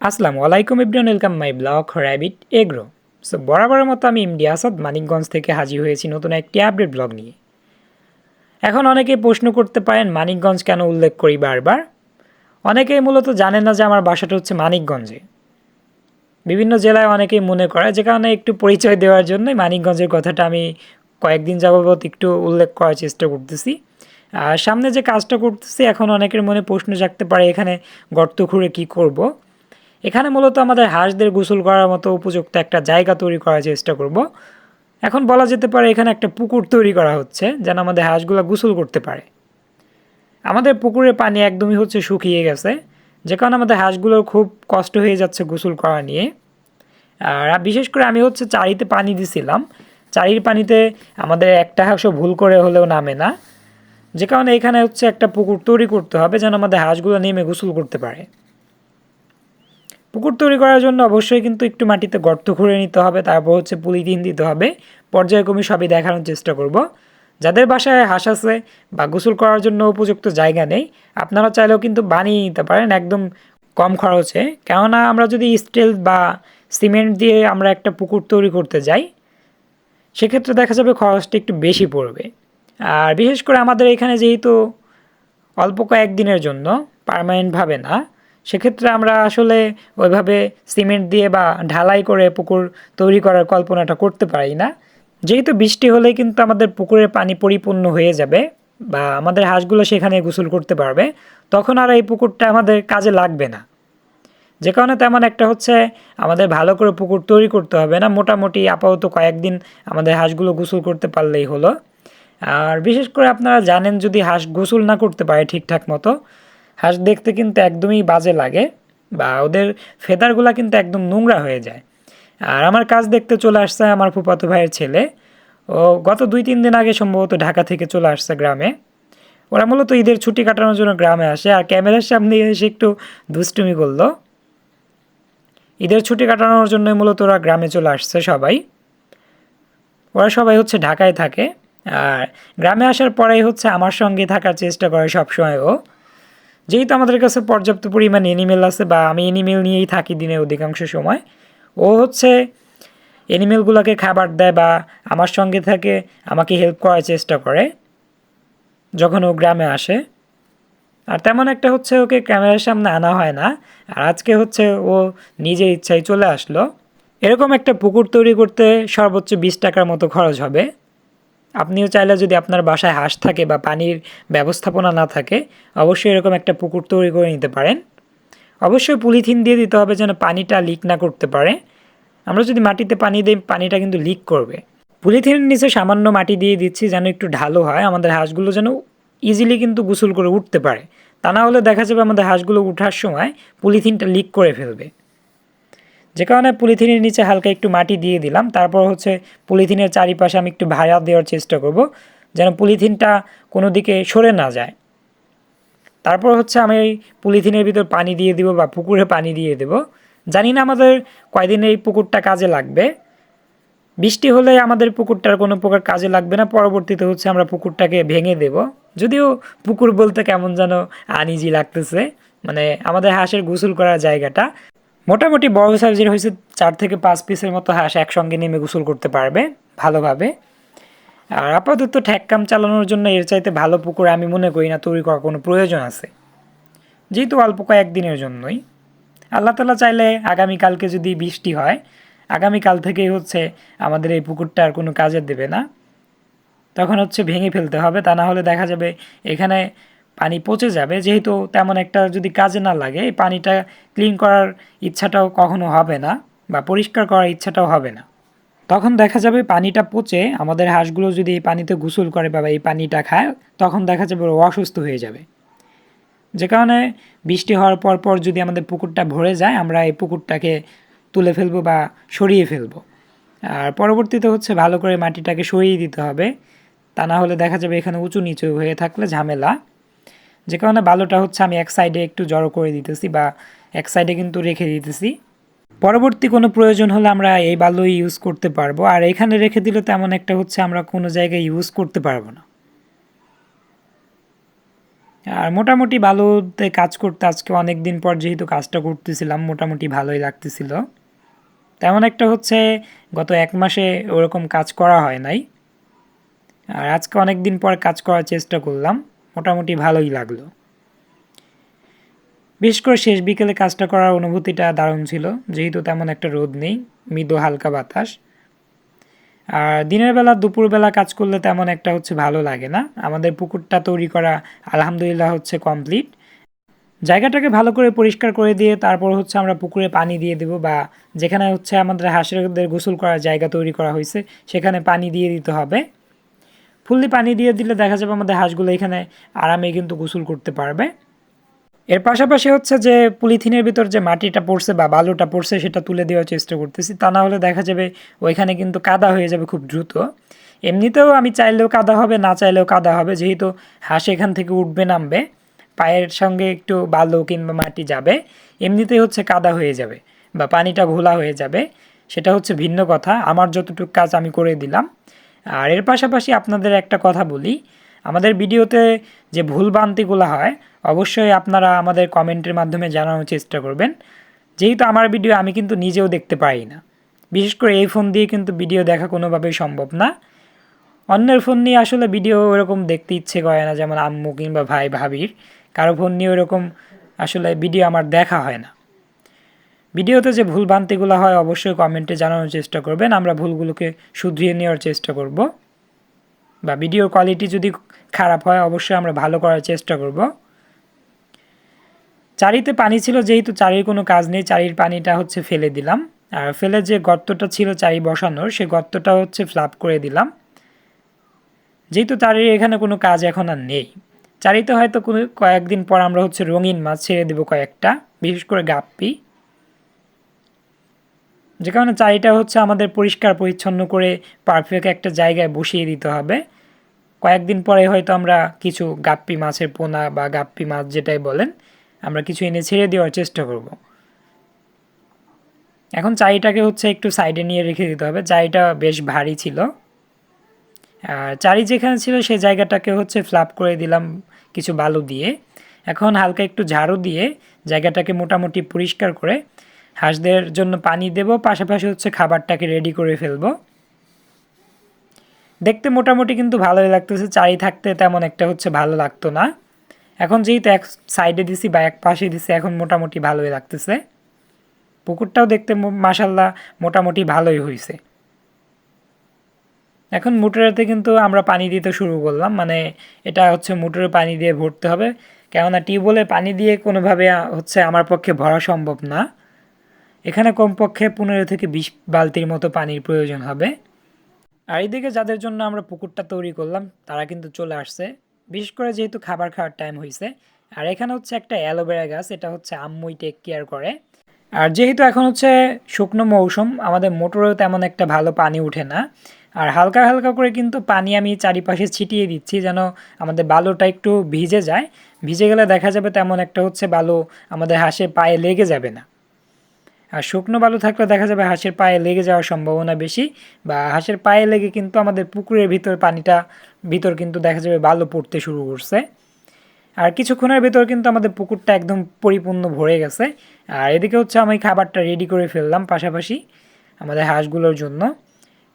আসসালামু আলাইকুম Ibran welcome my blog rabbit agro so বরাবরের মতো আমি ইমডি আসাদ, মানিকগঞ্জ থেকে হাজির হয়েছি নতুন একটি আপডেট ব্লগ নিয়ে। এখন অনেকেই প্রশ্ন করতে পারেন, মানিকগঞ্জ কেন উল্লেখ করি বারবার? অনেকেই মূলত জানেন না যে আমার বাসাটা হচ্ছে মানিকগঞ্জে। বিভিন্ন জেলায় অনেকেই মনে করে, যে কারণে একটু পরিচয় দেওয়ার জন্যই মানিকগঞ্জের কথাটা আমি কয়েকদিন যাবত একটু উল্লেখ করার চেষ্টা করতেছি। আর সামনে যে কাজটা করতেছি, এখন অনেকের মনে প্রশ্ন জাগতে পারে, এখানে গর্ত খুঁড়ে কী করব। এখানে মূলত আমাদের হাঁসদের গোসল করার মতো উপযুক্ত একটা জায়গা তৈরি করার চেষ্টা করব। এখন বলা যেতে পারে এখানে একটা পুকুর তৈরি করা হচ্ছে, যেন আমাদের হাঁসগুলো গোসল করতে পারে। আমাদের পুকুরের পানি একদমই হচ্ছে শুকিয়ে গেছে, যে কারণে আমাদের হাঁসগুলোর খুব কষ্ট হয়ে যাচ্ছে গোসল করা নিয়ে। আর বিশেষ করে আমি হচ্ছে চারিতে পানি দিছিলাম, চারির পানিতে আমাদের একটা হাঁসও ভুল করে হলেও নামে না। যে কারণে এখানে হচ্ছে একটা পুকুর তৈরি করতে হবে, যেন আমাদের হাঁসগুলো নেমে গোসল করতে পারে। পুকুর তৈরি করার জন্য অবশ্যই কিন্তু একটু মাটিতে গর্ত খুঁড়ে নিতে হবে, তারপর হচ্ছে পুলিথিন দিতে হবে। পর্যায়ক্রমে সবই দেখানোর চেষ্টা করব। যাদের বাসায় হাঁস আছে বা গোসল করার জন্য উপযুক্ত জায়গা নেই, আপনারা চাইলেও কিন্তু বানিয়ে নিতে পারেন একদম কম খরচে। কেননা আমরা যদি স্টিল বা সিমেন্ট দিয়ে আমরা একটা পুকুর তৈরি করতে যাই, সেক্ষেত্রে দেখা যাবে খরচটা একটু বেশি পড়বে। আর বিশেষ করে আমাদের এখানে যেহেতু অল্প কয়েকদিনের জন্য পারমানেন্টভাবে না সেক্ষেত্রে আমরা আসলে ওইভাবে সিমেন্ট দিয়ে বা ঢালাই করে পুকুর তৈরি করার কল্পনাটা করতে পারি না। যেহেতু বৃষ্টি হলেই কিন্তু আমাদের পুকুরের পানি পরিপূর্ণ হয়ে যাবে বা আমাদের হাঁসগুলো সেখানে গোসল করতে পারবে, তখন আর এই পুকুরটা আমাদের কাজে লাগবে না। যে কারণে তেমন একটা হচ্ছে আমাদের ভালো করে পুকুর তৈরি করতে হবে না, মোটামুটি আপাতত কয়েকদিন আমাদের হাঁসগুলো গোসল করতে পারলেই হলো। আর বিশেষ করে আপনারা জানেন যদি হাঁস গোসল না করতে পারে ঠিকঠাক মতো হাঁস দেখতে কিন্তু একদমই বাজে লাগে বা ওদের ফেদারগুলো কিন্তু একদম নোংরা হয়ে যায়। আর আমার কাজ দেখতে চলে আসছে আমার ফুপাতো ভাইয়ের ছেলে। ও গত দুই তিন দিন আগে সম্ভবত ঢাকা থেকে চলে আসছে গ্রামে। ওরা মূলত ঈদের ছুটি কাটানোর জন্য গ্রামে আসে আর ক্যামেরার সামনে এসে একটু দুষ্টুমি করল। ঈদের ছুটি কাটানোর জন্য মূলত ওরা গ্রামে চলে আসছে সবাই। ওরা সবাই হচ্ছে ঢাকায় থাকে। আর গ্রামে আসার পরেই হচ্ছে আমার সঙ্গে থাকার চেষ্টা করে সবসময় ও। যেহেতু আমাদের কাছে পর্যাপ্ত পরিমাণ এনিমেল আছে বা আমি এনিমেল নিয়েই থাকি দিনে অধিকাংশ সময়, ও হচ্ছে এনিমেলগুলোকে খাবার দেয় বা আমার সঙ্গে থাকে, আমাকে হেল্প করার চেষ্টা করে যখন ও গ্রামে আসে। আর তেমন একটা হচ্ছে ওকে ক্যামেরার সামনে আনা হয় না। আর আজকে হচ্ছে ও নিজের ইচ্ছায় চলে আসলো। এরকম একটা পুকুর তৈরি করতে সর্বোচ্চ বিশ টাকার মতো খরচ হবে। আপনিও চাইলে যদি আপনার বাসায় হাঁস থাকে বা পানির ব্যবস্থাপনা না থাকে, অবশ্যই এরকম একটা পুকুর তৈরি করে নিতে পারেন। অবশ্যই পলিথিন দিয়ে দিতে হবে যেন পানিটা লিক না করতে পারে। আমরা যদি মাটিতে পানি দিই, পানিটা কিন্তু লিক করবে। পলিথিনের নিচে সামান্য মাটি দিয়ে দিচ্ছি যেন একটু ঢালো হয়, আমাদের হাঁসগুলো যেন ইজিলি কিন্তু গোসল করে উঠতে পারে। তা না হলে দেখা যাবে আমাদের হাঁসগুলো উঠার সময় পলিথিনটা লিক করে ফেলবে। যে কারণে পলিথিনের নিচে হালকা একটু মাটি দিয়ে দিলাম। তারপর হচ্ছে পলিথিনের চারিপাশে আমি একটু ভাড়া দেওয়ার চেষ্টা করব, যেন পলিথিনটা কোনো দিকে সরে না যায়। তারপর হচ্ছে আমি এই পলিথিনের ভিতর পানি দিয়ে দিব বা পুকুরে পানি দিয়ে দেব। জানি না আমাদের কয়দিন এই পুকুরটা কাজে লাগবে। বৃষ্টি হলে আমাদের পুকুরটার কোনো প্রকার কাজে লাগবে না, পরবর্তীতে হচ্ছে আমরা পুকুরটাকে ভেঙে দেব। যদিও পুকুর বলতে কেমন যেন আনিজি লাগতেছে মানে আমাদের হাঁসের গোসল করার জায়গাটা। মোটামুটি বড় সাইজের হয়েছে চার থেকে পাঁচ পিসের মতো হাঁস একসঙ্গে নেমে গোসল করতে পারবে ভালোভাবে। আর আপাতত ঠ্যাক্কাম চালানোর জন্য এর চাইতে ভালো পুকুর আমি মনে করি না, তৈরি করার কোনো প্রয়োজন আছে। যেহেতু অল্প কয়েকদিনের জন্যই। আল্লাহ তালা চাইলে আগামীকালকে যদি বৃষ্টি হয়, আগামীকাল থেকেই হচ্ছে আমাদের এই পুকুরটা আর কোনো কাজে দেবে না। তখন হচ্ছে ভেঙে ফেলতে হবে, তা না হলে দেখা যাবে এখানে পানি পচে যাবে, যেহেতু তেমন একটা যদি কাজে না লাগে, এই পানিটা ক্লিন করার ইচ্ছাটাও কখনো হবে না বা পরিষ্কার করার ইচ্ছাটাও হবে না। তখন দেখা যাবে পানিটা পচে, আমাদের হাঁসগুলো যদি এই পানিতে গোসল করে বা এই পানিটা খায়, তখন দেখা যাবে ও অসুস্থ হয়ে যাবে। যে কারণে বৃষ্টি হওয়ার পর পর যদি আমাদের পুকুরটা ভরে যায়, আমরা এই পুকুরটাকে তুলে ফেলব বা সরিয়ে ফেলব। আর পরবর্তীতে হচ্ছে ভালো করে মাটিটাকে সরিয়ে দিতে হবে। তা না হলে দেখা যাবে এখানে উঁচু নিচু হয়ে থাকলে ঝামেলা। যে কারণে বালুটা হচ্ছে আমি এক সাইডে একটু জড়ো করে দিতেছি বা এক সাইডে কিন্তু রেখে দিতেছি। পরবর্তী কোনো প্রয়োজন হলে আমরা এই বালু ইউজ করতে পারব। আর এখানে রেখে দিলে তেমন একটা হচ্ছে আমরা কোনো জায়গায় ইউজ করতে পারব না। আর মোটামুটি ভালোতে কাজ করতে আজকে অনেক দিন পর যেহেতু কাজটা করতেছিলাম, মোটামুটি ভালোই লাগতেছিল। তেমন একটা হচ্ছে গত এক মাসে ওরকম কাজ করা হয় নাই। আর আজকে অনেক দিন পর কাজ করার চেষ্টা করলাম। মোটামুটি ভালোই লাগল। বিশেষ করে শেষ বিকেলে কাজটা করার অনুভূতিটা দারুণ ছিল, যেহেতু তেমন একটা রোদ নেই, মৃদু হালকা বাতাস। আর দিনের বেলা দুপুরবেলা কাজ করলে তেমন একটা হচ্ছে ভালো লাগে না। আমাদের পুকুরটা তৈরি করা আলহামদুলিল্লাহ হচ্ছে কমপ্লিট জায়গাটাকে ভালো করে পরিষ্কার করে দিয়ে তারপর হচ্ছে আমরা পুকুরে পানি দিয়ে দেবো বা যেখানে হচ্ছে আমাদের হাঁসেরদের গোসল করার জায়গা তৈরি করা হয়েছে, সেখানে পানি দিয়ে দিতে হবে। ফুললি পানি দিয়ে দিলে দেখা যাবে আমাদের হাঁসগুলো এখানে আরামে কিন্তু গোসল করতে পারবে। এর পাশাপাশি হচ্ছে যে পলিথিনের ভিতর যে মাটিটা পড়ছে বা বালুটা পড়ছে সেটা তুলে দেওয়ার চেষ্টা করতেছি। তা না হলে দেখা যাবে ওইখানে কিন্তু কাদা হয়ে যাবে খুব দ্রুত। এমনিতেও আমি চাইলেও কাদা হবে, না চাইলেও কাদা হবে, যেহেতু হাঁস এখান থেকে উঠবে, নামবে, পায়ের সঙ্গে একটু বালু কিংবা মাটি যাবে, এমনিতেই হচ্ছে কাদা হয়ে যাবে বা পানিটা ঘোলা হয়ে যাবে। সেটা হচ্ছে ভিন্ন কথা। আমার যতটুকু কাজ আমি করে দিলাম। আর এর পাশাপাশি আপনাদের একটা কথা বলি। আমাদের ভিডিওতে যে ভুল ভ্রান্তিগুলো হয়, অবশ্যই আপনারা আমাদের কমেন্টের মাধ্যমে জানানোর চেষ্টা করবেন। যেহেতু আমার ভিডিও আমি কিন্তু নিজেও দেখতে পাই না। বিশেষ করে এই ফোন দিয়ে কিন্তু ভিডিও দেখা কোনোভাবেই সম্ভব না। অন্যের ফোন নিয়ে আসলে ভিডিও ওরকম দেখতে ইচ্ছে করে না, যেমন আম্মু কিংবা ভাই, ভাবির। কারও ফোন নিয়ে ওরকম আসলে ভিডিও আমার দেখা হয় না। ভিডিওতে যে ভুল ভ্রান্তিগুলো হয়, অবশ্যই কমেন্টে জানানোর চেষ্টা করবেন। আমরা ভুলগুলোকে শুধরিয়ে নেওয়ার চেষ্টা করব। বা ভিডিওর কোয়ালিটি যদি খারাপ হয়, অবশ্যই আমরা ভালো করার চেষ্টা করব। চারিতে পানি ছিল, যেহেতু চারির কোনো কাজ নেই, চারির পানিটা হচ্ছে ফেলে দিলাম। আর ফেলে যে গর্তটা ছিল চারি বসানোর, সে গর্তটা হচ্ছে ফ্লাপ করে দিলাম। যেহেতু চারির এখানে কোনো কাজ এখন আর নেই। চারিতে হয়তো কোনো কয়েকদিন পর আমরা হচ্ছে রঙিন মাছ ছেড়ে দেবো কয়েকটা, বিশেষ করে গাপ্পি। যে কারণে চারিটা হচ্ছে আমাদের পরিষ্কার, পরিচ্ছন্ন করে পারফেক্ট একটা জায়গায় বসিয়ে দিতে হবে। কয়েকদিন পরে হয়তো আমরা কিছু গাপ্পি মাছের পোনা বা গাপ্পি মাছ যেটাই বলেন, আমরা কিছু এনে ছেড়ে দেওয়ার চেষ্টা করব। এখন চারিটাকে হচ্ছে একটু সাইডে নিয়ে রেখে দিতে হবে। চারিটা বেশ ভারী ছিল। আর চারি যেখানে ছিল সেই জায়গাটাকে হচ্ছে ফ্লাপ করে দিলাম কিছু বালু দিয়ে। এখন হালকা একটু ঝাড়ু দিয়ে জায়গাটাকে মোটামুটি পরিষ্কার করে হাঁসদের জন্য পানি দেব, পাশাপাশি হচ্ছে খাবারটাকে রেডি করে ফেলব। দেখতে মোটামুটি কিন্তু ভালোই লাগতেছে, চারি থাকতে তেমন একটা হচ্ছে ভালো লাগতো না। এখন যেহেতু এক সাইডে দিছি বা এক পাশে দিছি, এখন মোটামুটি ভালোই লাগতেছে। পুকুরটাও দেখতে মাসাল্লাহ মোটামুটি ভালোই হয়েছে এখন মোটরেতে কিন্তু আমরা পানি দিতে শুরু করলাম মানে এটা হচ্ছে মোটরে পানি দিয়ে ভরতে হবে। কেননা টিউবওয়েলে পানি দিয়ে কোনোভাবে হচ্ছে আমার পক্ষে ভরা সম্ভব না। এখানে কমপক্ষে পনেরো থেকে বিশ বালতির মতো পানির প্রয়োজন হবে। আর এইদিকে যাদের জন্য আমরা পুকুরটা তৈরি করলাম, তারা কিন্তু চলে আসছে। বিশেষ করে যেহেতু খাবার খাওয়ার টাইম হয়েছে আর এখানে হচ্ছে একটা অ্যালোভেরা গাছ, এটা হচ্ছে আম্মুই টেক কেয়ার করে। আর যেহেতু এখন হচ্ছে শুকনো মৌসুম, আমাদের মোটরেও তেমন একটা ভালো পানি উঠে না। আর হালকা হালকা করে কিন্তু পানি আমি চারিপাশে ছিটিয়ে দিচ্ছি যেন আমাদের বালুটা একটু ভিজে যায়। ভিজে গেলে দেখা যাবে তেমন একটা হচ্ছে বালু আমাদের হাঁসের পায়ে লেগে যাবে না। আর শুকনো বালু থাকলে দেখা যাবে হাঁসের পায়ে লেগে যাওয়ার সম্ভাবনা বেশি বা হাঁসের পায়ে লেগে কিন্তু আমাদের পুকুরের ভিতর পানিটা, ভিতর কিন্তু দেখা যাবে বালু পড়তে শুরু করছে। আর কিছুক্ষণের ভিতর কিন্তু আমাদের পুকুরটা একদম পরিপূর্ণ ভরে গেছে। আর এদিকে হচ্ছে আমি খাবারটা রেডি করে ফেললাম পাশাপাশি আমাদের হাঁসগুলোর জন্য।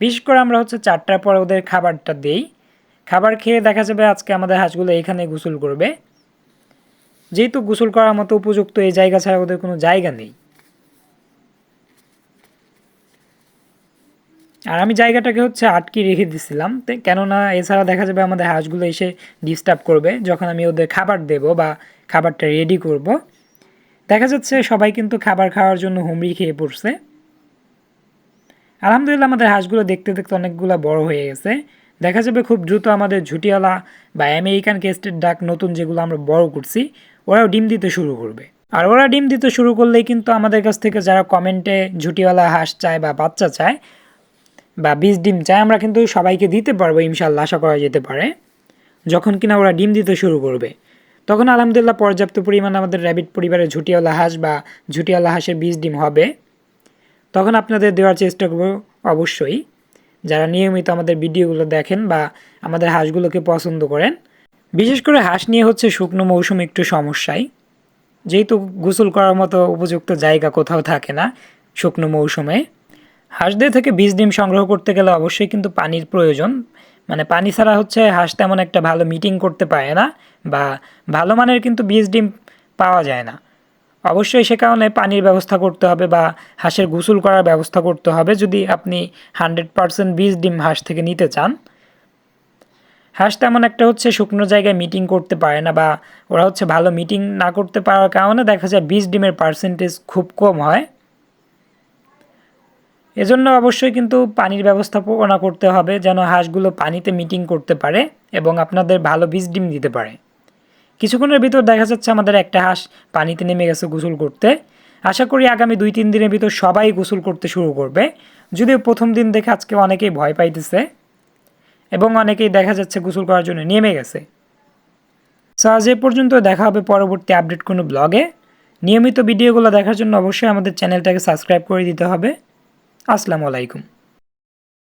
বিশেষ করে আমরা হচ্ছে চারটার পর ওদের খাবারটা দেই। খাবার খেয়ে দেখা যাবে আজকে আমাদের হাঁসগুলো এখানে গোসল করবে। যেহেতু গোসল করার মতো উপযুক্ত এই জায়গা ছাড়া ওদের কোনো জায়গা নেই। আর আমি জায়গাটাকে হচ্ছে আটকে রেখে দিছিলাম। কেননা এছাড়া দেখা যাবে আমাদের হাঁসগুলো এসে ডিস্টার্ব করবে, যখন আমি ওদের খাবার দেব বা খাবারটা রেডি করব। দেখা যাচ্ছে সবাই কিন্তু খাবার খাওয়ার জন্য হুমড়ি খেয়ে পড়ছে। আলহামদুলিল্লাহ আমাদের হাঁসগুলো দেখতে দেখতে অনেকগুলো বড় হয়ে গেছে। দেখা যাবে খুব দ্রুত আমাদের ঝুটিওয়ালা বা আমেরিকান কেস্টের ডাক নতুন যেগুলো আমরা বড় করছি, ওরাও ডিম দিতে শুরু করবে। আর ওরা ডিম দিতে শুরু করলেই কিন্তু আমাদের কাছ থেকে যারা কমেন্টে ঝুটিওয়ালা হাঁস চায় বা বাচ্চা চায় বা বীজ ডিম চায় আমরা কিন্তু সবাইকে দিতে পারব ইনশাল্লাহ আশা করা যেতে পারে। যখন কিনা ওরা ডিম দিতে শুরু করবে, তখন আলহামদুলিল্লাহ পর্যাপ্ত পরিমাণ আমাদের র্যাবিট পরিবারের ঝুটিওয়ালা হাঁস বা ঝুটিওয়ালা হাঁসের বীজ ডিম হবে। তখন আপনাদের দেওয়ার চেষ্টা করব অবশ্যই। যারা নিয়মিত আমাদের ভিডিওগুলো দেখেন বা আমাদের হাঁসগুলোকে পছন্দ করেন, বিশেষ করে হাঁস নিয়ে হচ্ছে শুকনো মৌসুম একটু সমস্যায়। যেহেতু গোসল করার মতো উপযুক্ত জায়গা কোথাও থাকে না শুকনো মৌসুমে। হাঁসদের থেকে বীজ ডিম সংগ্রহ করতে গেলে অবশ্যই কিন্তু পানির প্রয়োজন। মানে পানি ছাড়া হচ্ছে হাঁস তেমন একটা ভালো মিটিং করতে পারে না বা ভালো মানের কিন্তু বীজ ডিম পাওয়া যায় না। অবশ্যই সে কারণে পানির ব্যবস্থা করতে হবে বা হাঁসের গোসল করার ব্যবস্থা করতে হবে যদি আপনি হান্ড্রেড পারসেন্ট বীজ ডিম হাঁস থেকে নিতে চান। হাঁস তেমন একটা হচ্ছে শুকনো জায়গায় মিটিং করতে পারে না বা ওরা হচ্ছে ভালো মিটিং না করতে পারার কারণে দেখা যায় বীজ ডিমের পার্সেন্টেজ খুব কম হয়। এজন্য অবশ্যই কিন্তু পানির ব্যবস্থাপনা করতে হবে যেন হাঁসগুলো পানিতে মিটিং করতে পারে এবং আপনাদের ভালো বীজ ডিম দিতে পারে। কিছুক্ষণের ভিতর দেখা যাচ্ছে আমাদের একটা হাঁস পানিতে নেমে গেছে গোসল করতে। আশা করি আগামী দুই তিন দিনের ভিতর সবাই গোসল করতে শুরু করবে। যদিও প্রথম দিন দেখে আজকে অনেকেই ভয় পাইতেছে এবং অনেকেই দেখা যাচ্ছে গোসল করার জন্য নেমে গেছে। সো আজ এ পর্যন্ত দেখা হবে পরবর্তী আপডেট কোনো ব্লগে। নিয়মিত ভিডিওগুলো দেখার জন্য অবশ্যই আমাদের চ্যানেলটাকে সাবস্ক্রাইব করে দিতে হবে। আসসালামু আলাইকুম।